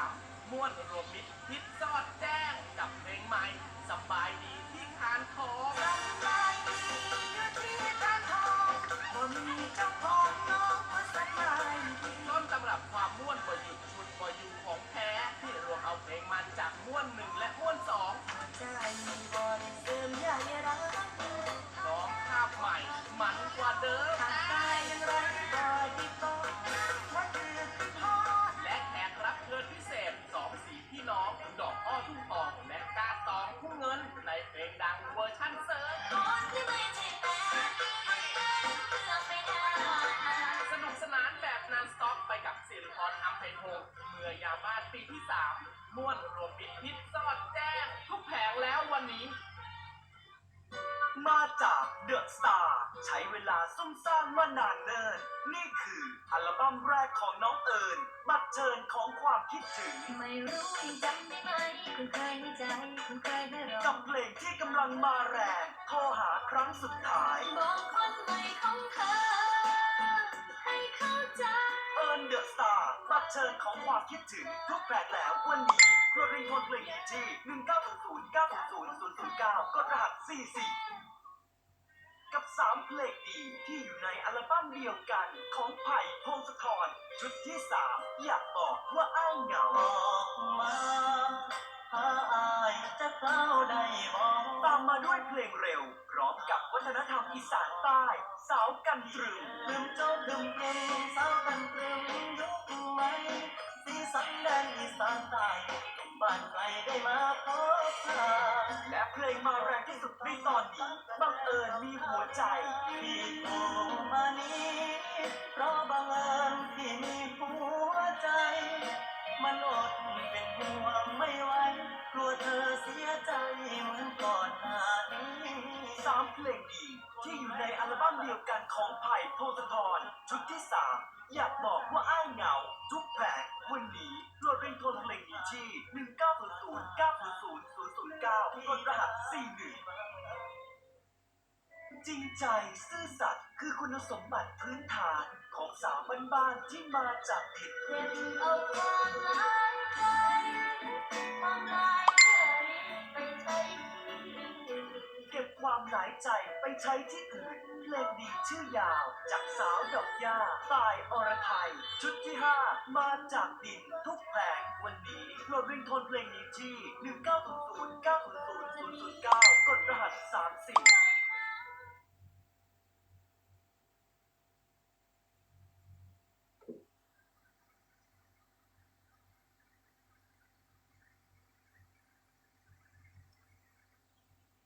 3ม่วนรวมมิตรทิศซอดแจ้งกับเพลงใหม่สบายดีที่คานคอ มื่อยาบ้านปีที่3ม่วนรวมมิตรพิษสอดแจ้ง ทุกแผงแล้ววันนี้ มาจากเดอะสตาร์ใช้เวลาซุ่มสร้างมานานเนิ่นนี่คืออัลบั้มแรกของน้องเอิญบัตรเชิญของความคิดถึง ไม่รู้ยังจำได้ไหมคุณเคยในใจคุณเคยได้รอกับเพลงที่กำลังมาแรงโทรหาครั้งสุดท้าย บอกคนใหม่ของเธอ เชิญของความคิดถึงทุกแปลกแล้ววันนี้โปรดริงโทนเพลงนี้ที่1900 900 009กดรหัส44 กับ 3 เพลงดีที่อยู่ในอัลบั้มเดียวกันของไผ่พงศธรชุดที่ 3 อยากบอกว่าอ้ายเหงาออกมาหาอายจะเฝ้าได้มองตามมาด้วยเพลงเร็ว พร้อมกับวัฒนธรรมอีสานใต้ สาวกันตรึมลืมโจบลืมเละเพลงมาแรงที่สุดในตอนนี้บังเอิญมีหัวใจที่โทรมานี้เพราะบังเอิญที่มีหัวใจ มันอดเป็นห่วงไม่ไหวกลัวเธอเสียใจเหมือนก่อนหน้านี้สามเพลงดีที่อยู่ในอัลบั้มเดียวกันของไผ่โพงศธรชุดที่สามอยากบอกว่าอ้ายเหงา ทุกแผงวันนี้ โหลดเริงโทนเพลงนี้ที่1900 900 009กดรหัส41 จริงใจซื่อสัตย์คือคุณสมบัติพื้นฐานของสาวบ้านๆที่มาจากดิน หลายใจไปใช้ที่อื่น เพลงดีชื่อยาว จากสาวดอกหญ้าตายอรไทย ชุดที่ 5 มาจากดินทุกแผงวันนี้โหลดริงโทนเพลงนี้ที่ 1900 900 009 กดรหัส 34